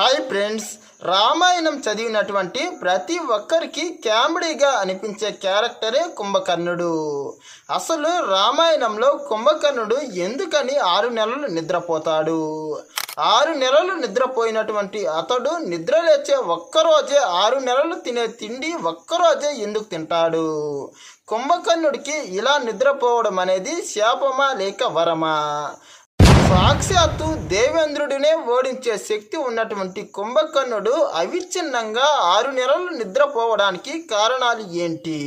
Hi friends Ramayanam చదివినటువంటి ప్రతి ఒక్కరికి కామెడీగా అనిపించే క్యారెక్టరే కుంభకర్ణుడు. అసలు రామాయణంలో కుంభకర్ణుడు ఎందుకని ఆరు నెలలు నిద్రపోతాడు? ఆరు నెలలు నిద్రపోయినటువంటి అతడు నిద్ర లేచే ఒక్కరోజే ఆరు నెలలు తినే తిండి ఒక్కరోజే ఎందుకు తింటాడు? కుంభకర్ణుడికి ఇలా నిద్రపోవడం అనేది శాపమా లేక వరమా? సాక్షాత్తు దేవేంద్రుడినే ఓడించే శక్తి ఉన్నటువంటి కుంభకర్ణుడు అవిచ్ఛిన్నంగా ఆరు నెలలు నిద్రపోవడానికి కారణాలు ఏంటి?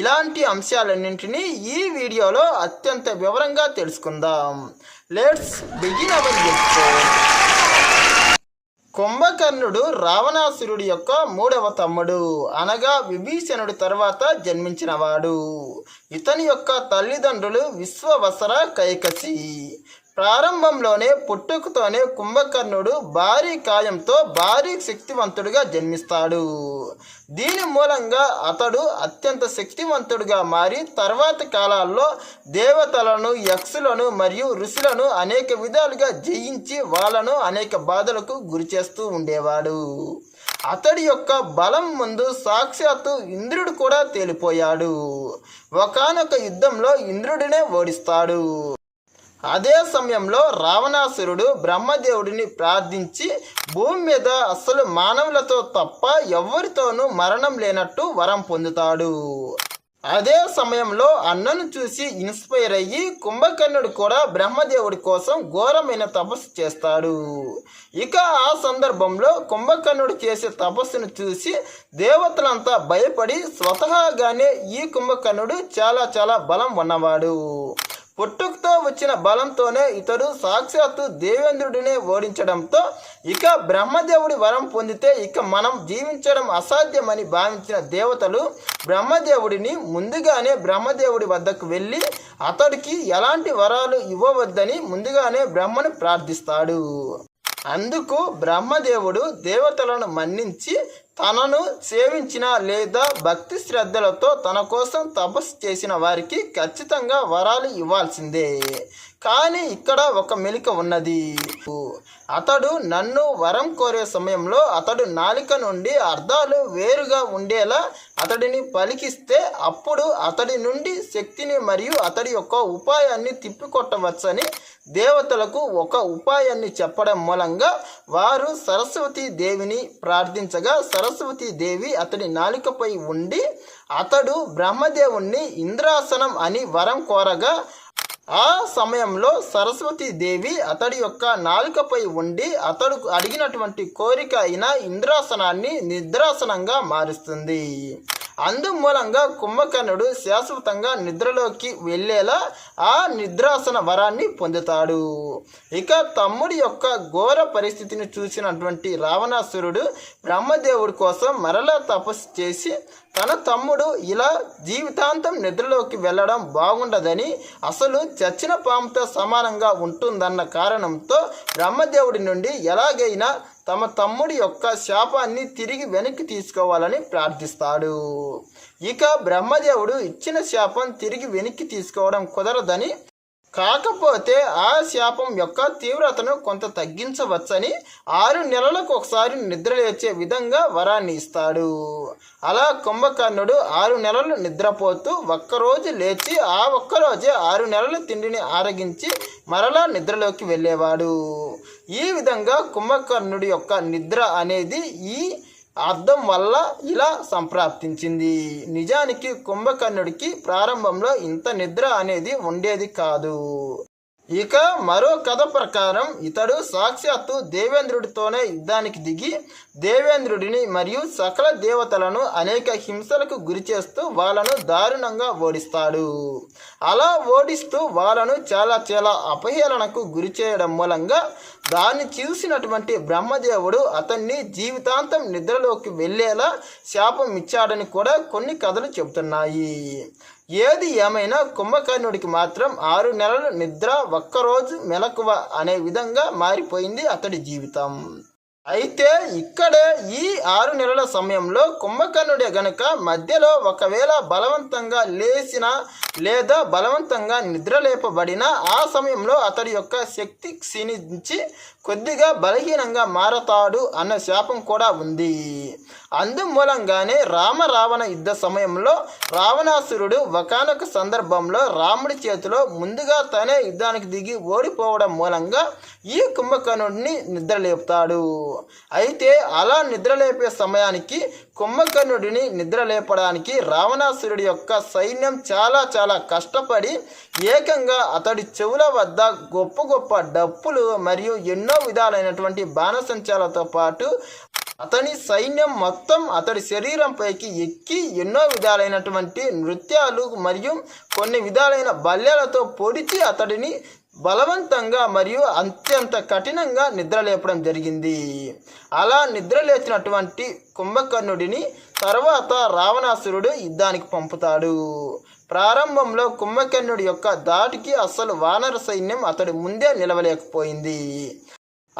ఇలాంటి అంశాలన్నింటినీ ఈ వీడియోలో అత్యంత వివరంగా తెలుసుకుందాం. లెట్స్ బిగిన్ అవర్ కుంభకర్ణుడు రావణాసురుడి యొక్క మూడవ తమ్ముడు అనగా విభీషణుడి తర్వాత జన్మించినవాడు. ఇతని యొక్క తల్లిదండ్రులు విశ్వవసర కైకసి. ప్రారంభంలోనే పుట్టుకతోనే కుంభకర్ణుడు భారీ కాయంతో భారీ శక్తివంతుడిగా జన్మిస్తాడు. దీని మూలంగా అతడు అత్యంత శక్తివంతుడిగా మారి తర్వాత కాలాల్లో దేవతలను యక్షులను మరియు ఋషులను అనేక విధాలుగా జయించి వాళ్ళను అనేక బాధలకు గురి చేస్తూ ఉండేవాడు. అతడి యొక్క బలం ముందు సాక్షాత్తు ఇంద్రుడు కూడా తేలిపోయాడు. ఒకానొక యుద్ధంలో ఇంద్రుడినే ఓడిస్తాడు. అదే సమయంలో రావణాసురుడు బ్రహ్మదేవుడిని ప్రార్థించి భూమి మీద అస్సలు మానవులతో తప్ప ఎవరితోనూ మరణం లేనట్టు వరం పొందుతాడు. అదే సమయంలో అన్నను చూసి ఇన్స్పైర్ అయ్యి కుంభకర్ణుడు కూడా బ్రహ్మదేవుడి కోసం ఘోరమైన తపస్సు చేస్తాడు. ఇక ఆ సందర్భంలో కుంభకర్ణుడు చేసే తపస్సును చూసి దేవతలంతా భయపడి స్వతహాగానే ఈ కుంభకర్ణుడు చాలా చాలా బలం ఉన్నవాడు. పుట్టుకతో వచ్చిన బలంతోనే ఇతడు సాక్షాత్తు దేవేంద్రుడినే ఓడించడంతో ఇక బ్రహ్మదేవుడి వరం పొందితే ఇక మనం జీవించడం అసాధ్యమని భావించిన దేవతలు బ్రహ్మదేవుడిని ముందుగానే బ్రహ్మదేవుడి వద్దకు వెళ్ళి అతడికి ఎలాంటి వరాలు ఇవ్వవద్దని ముందుగానే బ్రహ్మను ప్రార్థిస్తాడు. అందుకు బ్రహ్మదేవుడు దేవతలను మన్నించి తనను సేవించిన లేదా భక్తి శ్రద్ధలతో తన కోసం తపస్సు చేసిన వారికి ఖచ్చితంగా వరాలు ఇవ్వాల్సిందే. కానీ ఇక్కడ ఒక మెలిక ఉన్నది. అతడు నన్ను వరం కోరే సమయంలో అతడు నాలిక నుండి అర్థాలు వేరుగా ఉండేలా అతడిని పలికిస్తే అప్పుడు అతడి నుండి శక్తిని మరియు అతడి యొక్క ఉపాయాన్ని తిప్పికొట్టవచ్చని దేవతలకు ఒక ఉపాయాన్ని చెప్పడం మూలంగా వారు సరస్వతి దేవిని ప్రార్థించగా సరస్వతి దేవి అతడి నాలికపై ఉండి అతడు బ్రహ్మదేవుణ్ణి ఇంద్రాసనం అని వరం కోరగా ఆ సమయంలో సరస్వతి దేవి అతడి యొక్క నాలుకపై ఉండి అతడు అడిగినటువంటి కోరిక అయిన ఇంద్రాసనాన్ని నిద్రాసనంగా మారుస్తుంది. అందుమూలంగా కుంభకర్ణుడు శాశ్వతంగా నిద్రలోకి వెళ్ళేలా ఆ నిద్రాసన వరాన్ని పొందుతాడు. ఇక తమ్ముడి యొక్క ఘోర పరిస్థితిని చూసినటువంటి రావణాసురుడు బ్రహ్మదేవుడి కోసం మరలా తపస్సు చేసి తన తమ్ముడు ఇలా జీవితాంతం నిద్రలోకి వెళ్ళడం బాగుండదని అసలు చచ్చిన పాముతో సమానంగా ఉంటుందన్న కారణంతో బ్రహ్మదేవుడి నుండి ఎలాగైనా తమ తమ్ముడి యొక్క శాపాన్ని తిరిగి వెనక్కి తీసుకోవాలని ప్రార్థిస్తాడు. ఇక బ్రహ్మదేవుడు ఇచ్చిన శాపం తిరిగి వెనక్కి తీసుకోవడం కుదరదని కాకపోతే ఆ శాపం యొక్క తీవ్రతను కొంత తగ్గించవచ్చని ఆరు నెలలకు ఒకసారి నిద్రలేచే విధంగా వరాన్ని ఇస్తాడు. అలా కుంభకర్ణుడు ఆరు నెలలు నిద్రపోతూ ఒక్కరోజు లేచి ఆ ఒక్కరోజే ఆరు నెలల తిండిని ఆరగించి మరలా నిద్రలోకి వెళ్ళేవాడు. ఈ విధంగా కుంభకర్ణుడి యొక్క నిద్ర అనేది ఈ అర్థం వల్ల ఇలా సంప్రాప్తించింది. నిజానికి కుంభకర్ణుడికి ప్రారంభంలో ఇంత నిద్ర అనేది ఉండేది కాదు. ఇక మరో కథ ప్రకారం ఇతడు సాక్షాత్తు దేవేంద్రుడితోనే యుద్ధానికి దిగి దేవేంద్రుడిని మరియు సకల దేవతలను అనేక హింసలకు గురి చేస్తూ వాళ్ళను దారుణంగా ఓడిస్తాడు. అలా ఓడిస్తూ వాళ్ళను చాలా చాలా అపహేళనకు గురి చేయడం మూలంగా దాన్ని చూసినటువంటి బ్రహ్మదేవుడు అతన్ని జీవితాంతం నిద్రలోకి వెళ్ళేలా శాపం ఇచ్చాడని కూడా కొన్ని కథలు చెబుతున్నాయి. ఏది ఏమైనా కుంభకర్ణుడికి మాత్రం ఆరు నెలలు నిద్ర ఒక్కరోజు మెలకువ అనే విధంగా మారిపోయింది అతడి జీవితం. అయితే ఇక్కడే ఈ ఆరు నెలల సమయంలో కుంభకర్ణుడే గనుక మధ్యలో ఒకవేళ బలవంతంగా లేచిన లేదా బలవంతంగా నిద్రలేపబడిన ఆ సమయంలో అతడి యొక్క శక్తి క్షీణించి కొద్దిగా బలహీనంగా మారతాడు అన్న శాపం కూడా ఉంది. అందుమూలంగానే రామ రావణ యుద్ధ సమయంలో రావణాసురుడు ఒకనొక సందర్భంలో రాముడి చేతిలో ముందుగా తనే యుద్ధానికి దిగి ఓడిపోవడం మూలంగా ఈ కుంభకర్ణుడిని నిద్రలేపుతాడు. అయితే అలా నిద్రలేపే సమయానికి కుంభకర్ణుడిని నిద్రలేపడానికి రావణాసురుడి యొక్క సైన్యం చాలా చాలా కష్టపడి ఏకంగా అతడి చెవుల వద్ద గొప్ప గొప్ప డప్పులు మరియు ఎన్నో విధాలైనటువంటి బాణసంచాలతో పాటు అతని సైన్యం మొత్తం అతడి శరీరంపైకి ఎక్కి ఎన్నో విధాలైనటువంటి నృత్యాలు మరియు కొన్ని విధాలైన బల్యాలతో పొడిచి అతడిని బలవంతంగా మరియు అత్యంత కఠినంగా నిద్రలేపడం జరిగింది. అలా నిద్రలేచినటువంటి కుంభకర్ణుడిని తర్వాత రావణాసురుడు యుద్ధానికి పంపుతాడు. ప్రారంభంలో కుంభకర్ణుడి యొక్క దాటికి అసలు వానర సైన్యం అతడి ముందే నిలవలేకపోయింది.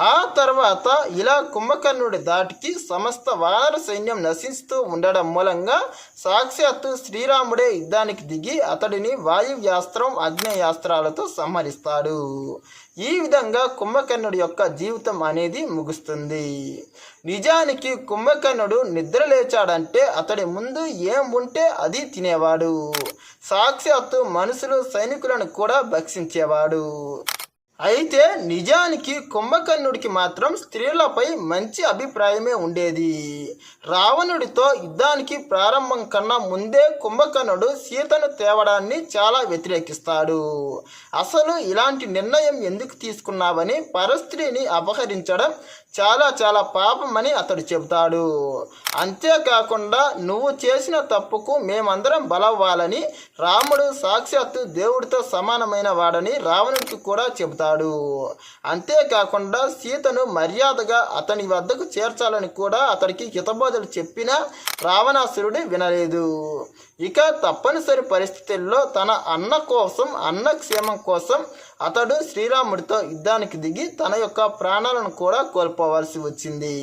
ఆ తర్వాత ఇలా కుంభకర్ణుడి దాటికి సమస్త వానర సైన్యం నశిస్తూ ఉండడం మూలంగా సాక్షాత్తు శ్రీరాముడే యుద్ధానికి దిగి అతడిని వాయువ్యాస్త్రం అగ్నేయాస్త్రాలతో సంహరిస్తాడు. ఈ విధంగా కుంభకర్ణుడి యొక్క జీవితం అనేది ముగుస్తుంది. నిజానికి కుంభకర్ణుడు నిద్ర లేచాడంటే అతడి ముందు ఏం ఉంటే అది తినేవాడు. సాక్షాత్తు మనుషులు సైనికులను కూడా భక్షించేవాడు. అయితే నిజానికి కుంభకర్ణుడికి మాత్రం స్త్రీలపై మంచి అభిప్రాయమే ఉండేది. రావణుడితో యుద్ధానికి ప్రారంభం కన్నా ముందే కుంభకర్ణుడు సీతను తేవడాన్ని చాలా వ్యతిరేకిస్తాడు. అసలు ఇలాంటి నిర్ణయం ఎందుకు తీసుకున్నావని పరస్త్రీని అపహరించడం చాలా చాలా పాపమని అతడు చెబుతాడు. అంతేకాకుండా నువ్వు చేసిన తప్పుకు మేమందరం బలవ్వాలని రాముడు సాక్షాత్తు దేవుడితో సమానమైన వాడని రావణుడికి కూడా చెబుతాడు. అంతేకాకుండా సీతను మర్యాదగా అతని వద్దకు చేర్చాలని కూడా అతడికి హితబోధలు చెప్పినా రావణాసురుడు వినలేదు. ఇక తప్పనిసరి పరిస్థితుల్లో తన అన్న కోసం అన్న క్షేమం కోసం అతడు శ్రీరాముడితో యుద్ధానికి దిగి తన యొక్క ప్రాణాలను కూడా కోల్పో కోల్పోవాల్సి వచ్చింది.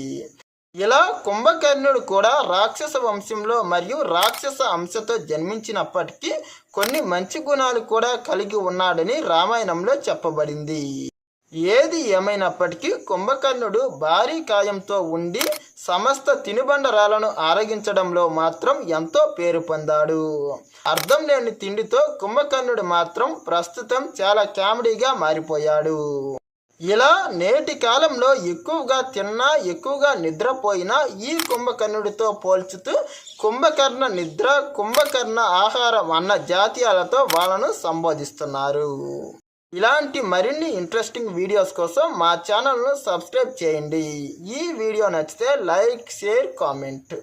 ఇలా కుంభకర్ణుడు కూడా రాక్షస వంశంలో మరియు రాక్షస అంశతో జన్మించినప్పటికీ కొన్ని మంచి గుణాలు కూడా కలిగి ఉన్నాడని రామాయణంలో చెప్పబడింది. ఏది ఏమైనప్పటికీ కుంభకర్ణుడు భారీ కాయంతో ఉండి సమస్త తినుబండరాలను ఆరగించడంలో మాత్రం ఎంతో పేరు పొందాడు. అర్థం లేని తిండితో కుంభకర్ణుడు మాత్రం ప్రస్తుతం చాలా కామెడీగా మారిపోయాడు. ఇలా నేటి కాలంలో ఎక్కువగా తిన్నా ఎక్కువగా నిద్రపోయినా ఈ కుంభకర్ణుడితో పోల్చుతూ కుంభకర్ణ నిద్ర కుంభకర్ణ ఆహారం అన్న జాతీయాలతో వాళ్ళను సంబోధిస్తున్నారు. ఇలాంటి మరిన్ని ఇంట్రెస్టింగ్ వీడియోస్ కోసం మా ఛానల్ను సబ్స్క్రైబ్ చేయండి. ఈ వీడియో నచ్చితే లైక్ షేర్ కామెంట్.